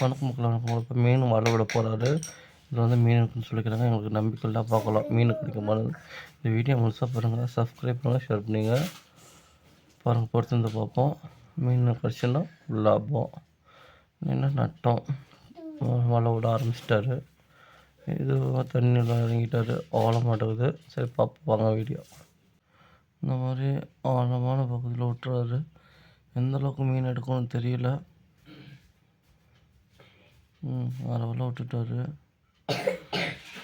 வணக்கம் மக்கள் வணக்கம் இப்போ மீன் வலை விட போகிறாரு இதில் வந்து மீன் இருக்குன்னு சொல்லிக்கிறாங்க. எங்களுக்கு நம்பிக்கைலாம் பார்க்கலாம். மீன் கிடைக்கும் போது. இந்த வீடியோ முழுசாக பாருங்கள் சப்ஸ்கிரைப் பண்ணுங்கள் ஷேர் பண்ணிங்க. பாருங்கள் பொறுத்து வந்து பார்ப்போம். மீன் கிடச்சுன்னா லாபம். என்ன நட்டம். வலை விட ஆரம்பிச்சிட்டாரு. இது தண்ணியில் இறங்கிட்டாரு. ஆழமாட்டேங்குது சரி பார்ப்பாங்க வீடியோ. இந்த மாதிரி ஆழமான பகுதியில் விட்டுறாரு எந்த அளவுக்கு மீன் எடுக்கணும்னு தெரியல. வர வரவெல்லாம் விட்டுட்டாரு.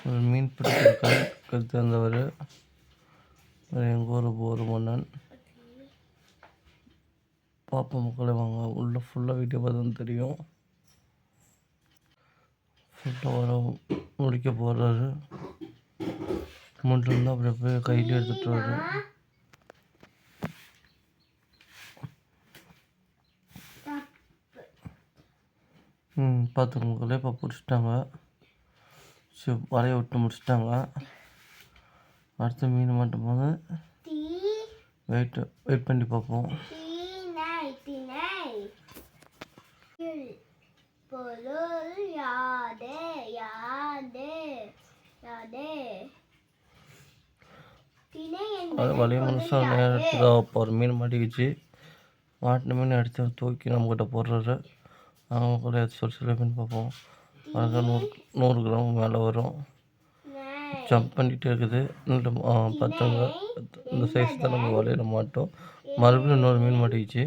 ஒரு மீன் பிடிக்கிற கல் கல் தேர்ந்தவர் எங்கள் ஊர் போர் மன்னன். பாப்பா மக்களை வாங்க. உள்ள ஃபுல்லாக வீடியோ பார்த்து தெரியும். ஃபுல்லாக வர முடிக்க போகிறாரு மட்டும் அப்படியே போய் கையில் எடுத்துகிட்டு வர்றாரு. ம் பார்த்துக்கோங்களே இப்போ பிடிச்சிட்டாங்க. சரி வலையை விட்டு முடிச்சிட்டாங்க. அடுத்த மீன் மாட்டும் போது. வெயிட் வெயிட் பண்ணி பார்ப்போம். பொருள் யாது அது வலைய முழுசாக நேரத்துக்கு ஒரு மீன் மாட்டிக்கிச்சு மாட்டின மீன் எடுத்து தூக்கி நம்மக்கிட்ட போடுறாரு. அவங்க கூட சொல்லி மீன் பார்ப்போம். அழகாக நூறு நூறு கிராம் மேலே வரும். ஜம்ப் பண்ணிகிட்டே இருக்குது. இன்னும் ஆ, இந்த சைஸ் தான் நம்ம வலையில் மாட்டோம். மறுபடியும் இன்னொரு மீன் மாட்டிக்கிச்சு.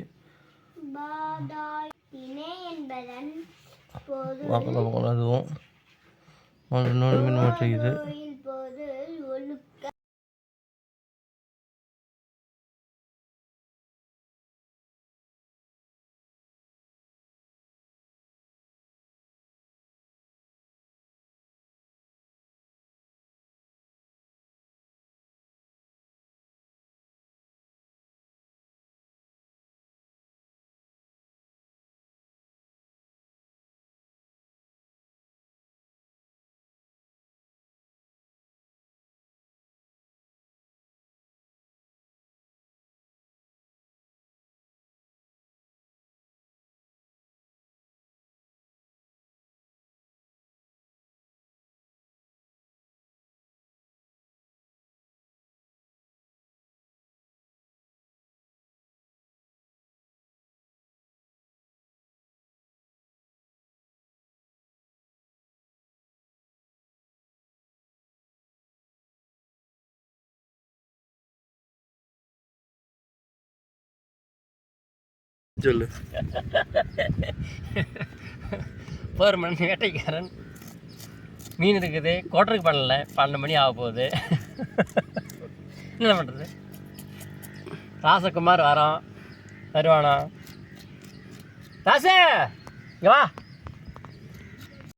பார்க்கலாம். அதுவும். மறுபடியும் இன்னொரு மீன் மாட்டிக்குது. சொல்லு. ஒரு மணி வேட்டைக்காரன். மீன் இருக்குது கோட்டருக்கு பண்ணல பன்னெண்டு மணி ஆக போகுது. என்ன பண்ணுறது ராசகுமார் வரோம் வருவானா? ராசே இங்கே வா.